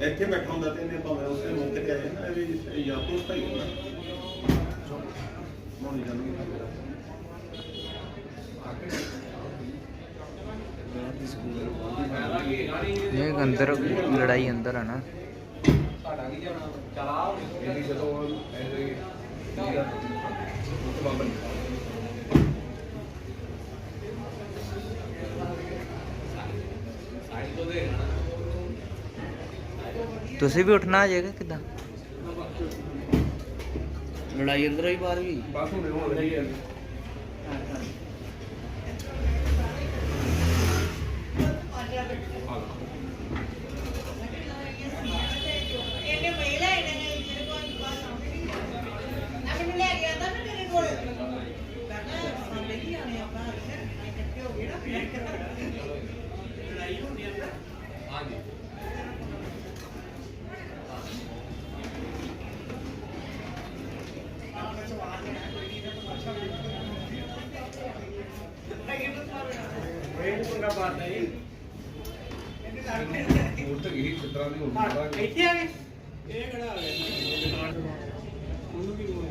ਇੱਥੇ ਬੈਠਾ ਹੁੰਦਾ ਤੇ ਇਹਨੇ ਭਾਵੇਂ ਉਸੇ ਮੌਕੇ ਤੇ ਆਏ ਨਾ ਇਹ ਵੀ ਜਾਂ ਤੋਂ ਸਹੀ ਹੋਣਾ। ਮੋਨੀ ਜਾਨੀ ਇਹ ਅੰਦਰ ਲੜਾਈ ਅੰਦਰ ਆ ਨਾ। ਇਹਦੀ ਜਦੋਂ ਐਸੇ ਉਸ ਤੋਂ ਬਾਅਦ ਤੁਸੀਂ ਵੀ ਉੱਠਣਾ ਆ ਜਾਏਗਾ ਕਿਦਾਂ? ਲੜਾਈ ਅੰਦਰ ਹੀ ਬਾਹਰ ਵੀ ਬਸ ਹੁਣ ਹੋ ਰਹੀ ਹੈ। ਇਹਨੇ ਪਹਿਲਾਂ ਇਹਨੇ ਮੇਰੇ ਕੋਲ ਨਾ ਮੈਨੂੰ ਲੈ ਗਿਆ ਤਾਂ ਨਾ ਤੇਰੇ ਕੋਲ ਕਹਿੰਦਾ ਸਾਡੇ ਕੀ ਆਣੇ ਆਪਾਂ ਇਕੱਠੇ ਹੋ ਗਏ ਨਾ ਲੜਾਈ ਹੋਣੀ ਆ ਹਾਂਜੀ ਹੋਰ ਤਾਂ ਇਹੀ ਚਿੱਤਰਾਂ ਦੀ ਹੁੰਦੀ ਹੈ ਇੱਥੇ ਆ ਗਏ। ਇਹ ਕਿਹੜਾ ਆ ਗਿਆ ਉਹਨੂੰ ਕੀ ਬੋਲ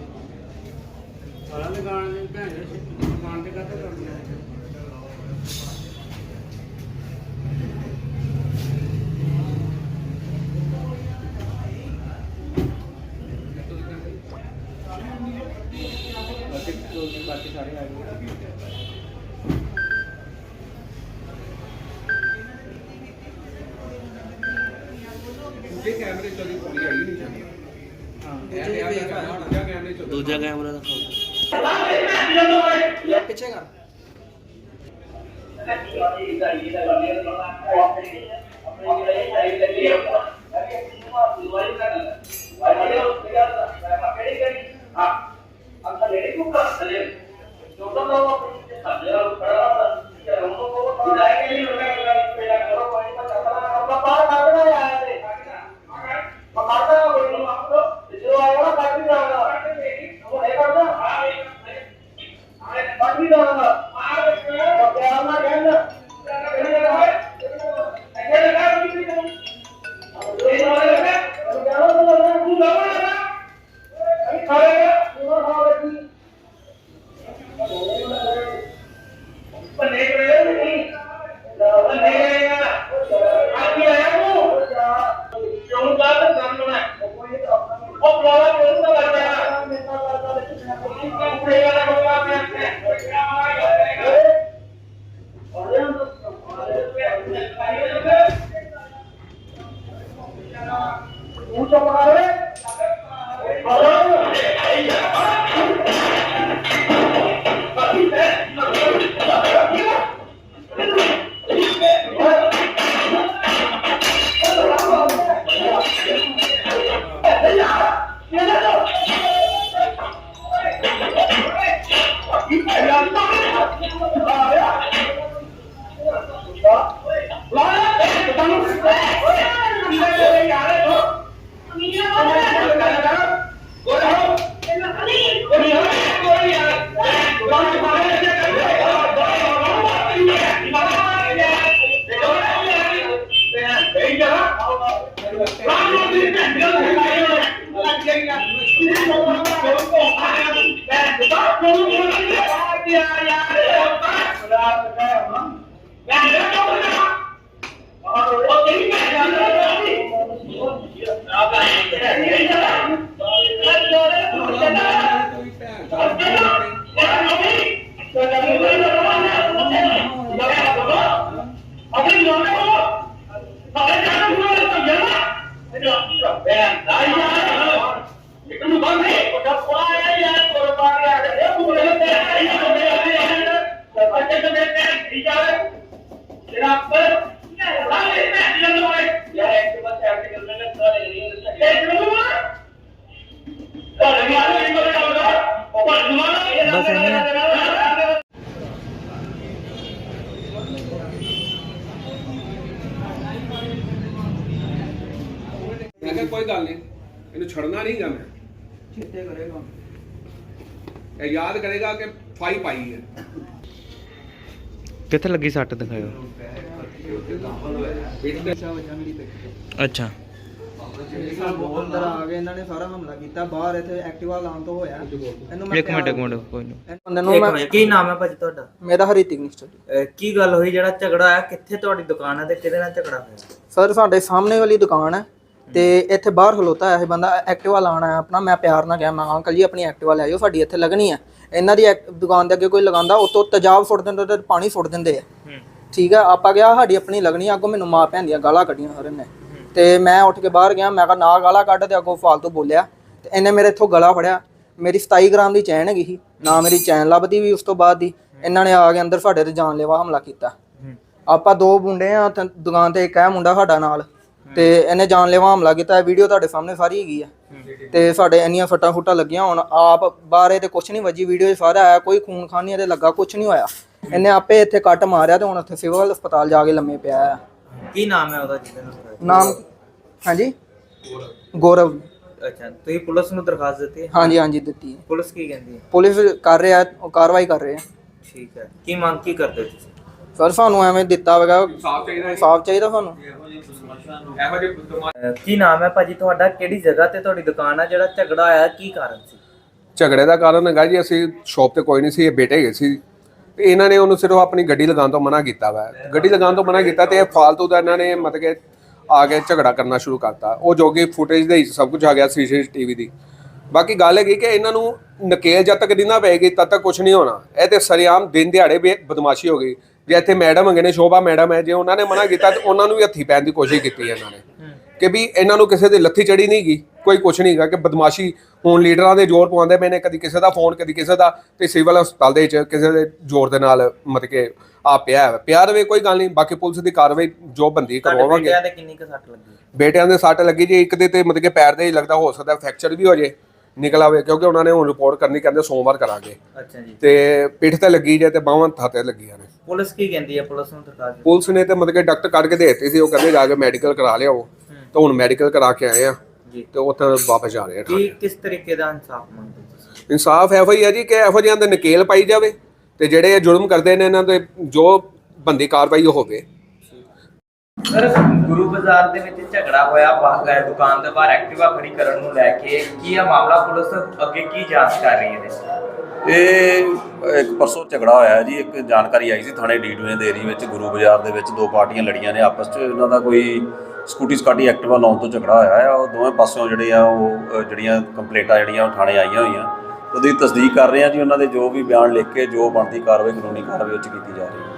ਸਾਰਾ ਦੁਕਾਨ ਦੇ ਭੈਣ ਦੇ ਦੁਕਾਨ ਤੇ ਕਾਹਤੇ ਕਰਨੀ ਆ ਬਾਕੀ ਸਾਰੇ ਆ ਗਏ ਦੂਜੇ ਕੈਮਰੇ ਚ ਦੀ ਪੌੜੀ ਆਈ ਨਹੀਂ ਜਾਂਦੀ ਹਾਂ ਦੂਜਾ ਕੈਮਰੇ ਚ ਦੂਜਾ ਕੈਮਰਾ ਦਿਖਾਓ। ਪਿੱਛੇ ਕਰ। উচ্চ mà cái giá nó mua được tổng giá quá. Thế được chứ rồi bè đấy ra thì cứ có thể có đập quá đấy có đập quá ra để nếu mua được bè đấy ra bè đấy ra bè đấy ra bè đấy. Ra ਮੈਂ ਕਿਹਾ ਕੋਈ ਗੱਲ ਨਹੀਂ ਇਹਨੂੰ ਛੱਡਣਾ ਨਹੀਂ ਗਾ ਮੈਂ ਚੇਤੇ ਕਰੇਗਾ। ਇਹ ਯਾਦ ਕਰੇਗਾ ਕਿ ਫਾਈ ਪਾਈ ਹੈ। ਕਿੱਥੇ ਲੱਗੀ ਸੱਟ ਦਿਖਾਓ ਅੱਛਾ ਬਹੁਤ ਅੰਦਰ ਆ ਗਏ ਇਹਨਾਂ ਨੇ ਸਾਰਾ ਹਮਲਾ ਕੀਤਾ ਬਾਹਰ ਇੱਥੇ ਐਕਟਿਵਾ ਲਾਉਣ ਤੋਂ। ਹੋਇਆ ਇਹਨੂੰ ਇੱਕ ਮਿੰਟ ਇੱਕ ਮਿੰਟ ਕੋਈ ਨਹੀਂ। ਇਹ ਬੰਦੇ ਨੂੰ ਮੈਂ ਕੀ ਨਾਮ ਹੈ ਭਾਜੀ ਤੁਹਾਡਾ? ਮੇਰਾ ਹਰੀਤਿਕ ਨਿਸ਼ਚਲ ਅਹ ਕੀ ਗੱਲ ਹੋਈ ਜਿਹੜਾ ਝਗੜਾ ਆਇਆ ਕਿੱਥੇ ਤੁਹਾਡੀ ਦੁਕਾਨ ਹੈ ਤੇ ਕਿਹਦੇ ਨਾਲ ਝਗੜਾ ਹੋਇਆ? ਸਰ ਸਾਡੇ ਸਾਹਮਣੇ ਵਾਲੀ ਦੁਕਾਨ ਹੈ। ਤੇ ਇੱਥੇ ਬਾਹਰ ਖਲੋਤਾ ਹੈ ਇਹ ਬੰਦਾ ਐਕਟਿਵਾ ਲਾਉਣ ਆਇਆ ਆਪਣਾ ਮੈਂ ਪਿਆਰ ਨਾਲ ਕਿਹਾ ਮੈਂ ਅੰਕਲ ਜੀ ਆਪਣੀ ਐਕਟਿਵਾ ਲੈ ਜਾਓ ਸਾਡੀ ਇੱਥੇ ਲੱਗਣੀ ਹੈ। ਇਹਨਾਂ ਦੀ ਐਕ- ਦੁਕਾਨ ਦੇ ਅੱਗੇ ਕੋਈ ਲਗਾਉਂਦਾ ਉਤੋਂ ਤੇਜ਼ਾਬ ਸੁੱਟ ਦਿੰਦੇ ਤੇ ਪਾਣੀ ਸੁੱਟ ਦਿੰਦੇ ਆ। ਠੀਕ ਹੈ ਆਪਾਂ ਗਿਆ ਸਾਡੀ ਆਪਣੀ ਲੱਗਣੀ ਆ, ਅੱਗੋਂ ਮੈਨੂੰ ਮਾਂ ਭੈਣ ਦੀਆਂ ਗਾਲਾਂ ਕੱਢੀਆਂ ਹਰ ਨੇ ਤੇ ਮੈਂ ਉੱਠ ਕੇ ਬਾਹਰ ਗਿਆ ਮੈਂ ਕਿਹਾ ਨਾ ਗਾਲਾਂ ਕੱਢ ਤੇ ਅੱਗੋਂ ਫਾਲਤੂ ਬੋਲਿਆ। ਤੇ ਇਹਨੇ ਮੇਰੇ ਇੱਥੋਂ ਗਲਾ ਫੜਿਆ। ਮੇਰੀ 27 ਗ੍ਰਾਮ ਦੀ ਚੈਨ ਹੈਗੀ ਸੀ ਨਾ ਮੇਰੀ ਚੈਨ ਲੱਭਦੀ ਵੀ ਉਸ ਤੋਂ ਬਾਅਦ ਦੀ। ਇਹਨਾਂ ਨੇ ਆ ਕੇ ਅੰਦਰ ਸਾਡੇ ਤੇ ਜਾਨਲੇਵਾ ਹਮਲਾ ਕੀਤਾ। ਆਪਾਂ ਦੋ ਮੁੰਡੇ ਆ ਤੇ ਦੁਕਾਨ ਤੇ ਇੱਕ ਹੈ ਮੁੰਡਾ ਸਾਡਾ ਨਾਲ। ਤੇ ਇਹਨੇ ਜਾਨਲੇਵਾ ਹਮਲਾ ਕੀਤਾ ਇਹ ਵੀਡੀਓ ਤੁਹਾਡੇ ਸਾਹਮਣੇ ਸਾਰੀ ਹੈਗੀ ਆ। ਤੇ ਸਾਡੇ ਇੰਨੀਆਂ ਫਟਾਂ ਫੁੱਟਾਂ ਲੱਗੀਆਂ ਹੁਣ ਆਪ ਬਾਹਰ ਤੇ ਕੁਝ ਨਹੀਂ ਵੱਜੀ ਵੀਡੀਓ 'ਚ ਸਾਰਾ ਆਇਆ ਕੋਈ ਖੂਨ ਖਾਨੀ ਇਹਦੇ ਲੱਗਾ ਕੁਝ ਨਹੀਂ ਹੋਇਆ। ਇਹਨੇ ਆਪੇ ਇੱਥੇ ਕੱਟ ਮਾਰਿਆ ਤੇ ਹੁਣ ਉੱਥੇ ਸਿਵਲ ਹਸਪਤਾਲ ਜਾ ਕੇ ਲੰਮੇ ਪਿਆ ਆ। ਕੀ ਨਾਮ ਹੈ ਉਹਦਾ ਜਿਹਦੇ ਨਾਲ? ਨਾਮ ਹਾਂਜੀ? ਗੌਰਵ। ਅੱਛਾ ਤੁਸੀਂ ਪੁਲਿਸ ਨੂੰ ਦਰਖਾਸਤ ਦਿੱਤੀ ਹੈ? ਹਾਂਜੀ ਹਾਂਜੀ ਦਿੱਤੀ ਹੈ। ਪੁਲਿਸ ਕੀ ਕਹਿੰਦੀ ਹੈ? ਪੁਲਿਸ ਕਰ ਰਿਹਾ ਕਾਰਵਾਈ ਕਰ ਰਹੇ ਆ। ਠੀਕ ਹੈ। ਕੀ ਮੰਗ ਕੀ ਕਰਦੇ ਹੋ ਤੁਸੀਂ? ਸਰ ਸਾਨੂੰ ਐਵੇਂ ਦਿੱਤਾ ਹੋਵੇਗਾ ਸਾਫ਼ ਚਾਹੀਦਾ ਹੈ। ਸਾਫ਼ ਚਾਹੀਦਾ ਸਾਨੂੰ। ਇਹੋ ਜਿਹੇ ਬਦਮਾਸ਼- ਅਹ ਕੀ ਨਾਮ ਹੈ ਭਾਜੀ ਤੁਹਾਡਾ? ਕਿਹੜੀ ਜਗ੍ਹਾ ਤੇ ਤੁਹਾਡੀ ਦੁਕਾਨ ਹੈ ਜਿਹੜਾ ਝਗੜਾ ਆਇਆ? ਕੀ ਕਾਰਨ ਸੀ? ਝਗੜੇ ਦਾ ਕਾਰਨ ਹੈਗਾ ਜੀ ਅਸੀਂ ਸ਼ਾਪ ਤੇ ਕੋਈ ਨਹੀਂ ਸੀ ਇਹ ਬੇਟੇ ਗਏ ਸੀ। ਤੇ ਇਹਨਾਂ ਨੇ ਉਹਨੂੰ ਸਿਰਫ ਆਪਣੀ ਗੱਡੀ ਲਗਾਉਣ ਤੋਂ ਮਨਾ ਕੀਤਾ ਵਾ। ਗੱਡੀ ਲਗਾਉਣ ਤੋਂ ਮਨਾ ਕੀਤਾ ਤੇ ਇਹ ਫਾਲਤੂ ਦਾ ਇਹਨਾਂ ਨੇ ਮਤਲਬ ਕਿ ਆ ਕੇ ਝਗੜਾ ਕਰਨਾ ਸ਼ੁਰੂ ਕਰਤਾ। ਉਹ ਜੋ ਕਿ ਫੁਟੇਜ ਦੇ ਵਿੱਚ ਸਭ ਕੁਝ ਆ ਗਿਆ ਸੀਸੀਟੀਵੀ ਦੀ। ਬਾਕੀ ਗੱਲ ਹੈਗੀ ਕਿ ਇਹਨਾਂ ਨੂੰ ਨਕੇਲ ਜਦ ਤੱਕ ਨਹੀਂ ਨਾ ਪਏਗੀ ਤਦ ਤੱਕ ਕੁਝ ਨਹੀਂ ਹੋਣਾ। ਇਹ ਤੇ ਸਰਿਆਮ ਦਿਨ ਦਿਹਾੜੇ ਬੇ ਬਦਮਾਸ਼ੀ ਹੋ ਗਈ। ਜੇ ਇੱਥੇ ਮੈਡਮ ਹੈਗੇ ਨੇ ਸ਼ੋਭਾ ਮੈਡਮ ਹੈ ਜੇ ਉਹਨਾਂ ਨੇ ਮਨਾ ਕੀਤਾ ਤੇ ਉਹਨਾਂ ਨੂੰ ਵੀ ਹੱਥੀ ਪੈਣ ਦੀ ਕੋਸ਼ਿਸ਼ ਕੀਤੀ ਇਹਨਾਂ ਨੇ। ਕਿ ਵੀ ਇਹਨਾਂ ਨੂੰ ਕਿਸੇ ਦੀ ਲੱਥੀ ਚੜੀ ਨਹੀਂ ਗਈ ਕੋਈ ਕੁਛ ਨਹੀਂ ਹੈਗਾ ਕਿ ਬਦਮਾਸ਼ੀ ਹੁਣ ਲੀਡਰਾਂ ਦੇ ਜ਼ੋਰ ਪਵਾਉਂਦੇ ਪਏ ਨੇ ਕਦੀ ਕਿਸੇ ਦਾ ਫੋਨ ਕਦੀ ਕਿਸੇ ਦਾ ਤੇ ਸਿਵਲ ਹਸਪਤਾਲ ਦੇ ਵਿੱਚ ਕਿਸੇ ਦੇ ਜ਼ੋਰ ਦੇ ਨਾਲ ਮਤਲਬ ਕਿ ਆ ਪਿਆ ਹੈ। ਪਿਆ ਰਵੇ ਕੋਈ ਗੱਲ ਨਹੀਂ ਬਾਕੀ ਪੁਲਿਸ ਦੀ ਕਾਰਵਾਈ ਜੋ ਬੰਦੀ ਕਰਵਾਵਾਂਗੇ। ਬੇਟਿਆਂ ਦੇ ਕਿੰਨੀ ਕੁ ਸੱਟ ਲੱਗੀ? ਬੇਟਿਆਂ ਦੇ ਸੱਟ ਲੱਗੀ ਜੀ ਇੱਕ ਦੇ ਤੇ ਮਤਲਬ ਕਿ ਪੈਰ ਦੇ ਹੀ ਲੱਗਦਾ ਹੋ ਸਕਦਾ ਫ੍ਰੈਕਚਰ ਵੀ ਹੋ ਜੇ ਨਿਕਲ ਆਵੇ ਕਿਉਂਕਿ ਉਹਨਾਂ ਨੇ ਹੁਣ ਰਿਪੋਰਟ ਕਰਨੀ ਕਹਿੰਦੇ ਸੋਮਵਾਰ ਕਰਾਂਗੇ। ਅੱਛਾ ਜੀ। ਤੇ ਪਿੱਠ ਤੇ ਲੱਗੀ ਜੇ ਤੇ ਬਾਹਾਂ ਹੱਥ ਤੇ ਲੱਗੀਆਂ ਨੇ। ਪੁਲਿਸ ਕੀ ਕਹਿੰਦੀ ਹੈ? ਪੁਲਿਸ ਨੂੰ ਦਰਖਾਸਤ? ਪੁਲਿਸ ਨੇ ਤੇ ਮਤਲਬ ਕਿ ਡਾਕਟਰ ਕੱਢ ਕੇ ਦੇ ਦਿੱਤੀ ਸੀ ਉਹ ਕਹਿੰਦੇ ਜਾ ਕੇ ਮੈਡੀਕਲ ਕਰਾ ਲਿਆਓ ਤਾਂ ਹੁਣ ਮੈਡੀਕਲ ਕਰਾ ਕੇ ਆਏ ਆ ਜੀ। ਤੇ ਉੱਥੇ ਵਾਪਸ ਜਾ ਰਹੇ ਆ ਕੀ ਕਿਸ ਤਰੀਕੇ ਦਾ ਇਨਸਾਫ ਮੰਗਦੇ ਤੁਸੀਂ? ਇਨਸਾਫ ਇਹੋ ਹੀ ਹੈ ਜੀ ਕਿ ਇਹੋ ਜਿਹਿਆਂ ਦੇ ਨਕੇਲ ਪਾਈ ਜਾਵੇ ਤੇ ਜਿਹੜੇ ਇਹ ਜ਼ੁਲਮ ਕਰਦੇ ਨੇ ਇਹਨਾਂ ਤੇ ਜੋ ਬੰਦੀ ਕਾਰਵਾਈ ਹੋਵੇ। ਸਰ ਗੁਰੂ ਬਾਜ਼ਾਰ ਦੇ ਵਿੱਚ ਝਗੜਾ ਹੋਇਆ ਬਾਹਰ ਦੁਕਾਨ ਦੇ ਬਾਹਰ ਐਕਟਿਵਾ ਖੜੀ ਕਰਨ ਨੂੰ ਲੈ ਕੇ ਕੀ ਆ ਮਾਮਲਾ ਪੁਲਿਸ ਅੱਗੇ ਕੀ ਜਾਂਚ ਕਰ ਰਹੀ ਹੈ ਇਹਦੇ? ਇਹ ਇੱਕ ਪਰਸੋਂ ਝਗੜਾ ਹੋਇਆ ਜੀ, ਇੱਕ ਜਾਣਕਾਰੀ ਆਈ ਸੀ ਥਾਣੇ ਡੀਡੂਏ ਦੇ ਏਰੀਆ ਵਿੱਚ, ਗੁਰੂ ਬਾਜ਼ਾਰ ਦੇ ਵਿੱਚ ਦੋ ਪਾਰਟੀਆਂ ਲੜੀਆਂ ਨੇ ਆਪਸ 'ਚ, ਇਹਨਾਂ ਦਾ ਕੋਈ ਸਕੂਟੀ ਸਕਾਟੀ ਐਕਟਿਵਾ ਲਾਉਣ ਤੋਂ ਝਗੜਾ ਹੋਇਆ ਆ, ਉਹ ਦੋਵੇਂ ਪਾਸਿਓਂ ਜਿਹੜੇ ਆ, ਉਹ ਜਿਹੜੀਆਂ ਕੰਪਲੇਂਟਾਂ ਜਿਹੜੀਆਂ ਉਹ ਥਾਣੇ ਆਈਆਂ ਹੋਈਆਂ। ਉਹਦੀ ਤਸਦੀਕ ਕਰ ਰਹੇ ਆ ਜੀ ਉਹਨਾਂ ਦੇ ਜੋ ਵੀ ਬਿਆਨ ਲਿਖ ਕੇ ਜੋ ਬਣਦੀ ਕਾਰਵਾਈ ਕਾਨੂੰਨੀ ਕਾਰਵਾਈ ਉਹ 'ਚ ਕੀਤੀ ਜਾ ਰਹੀ ਹੈ।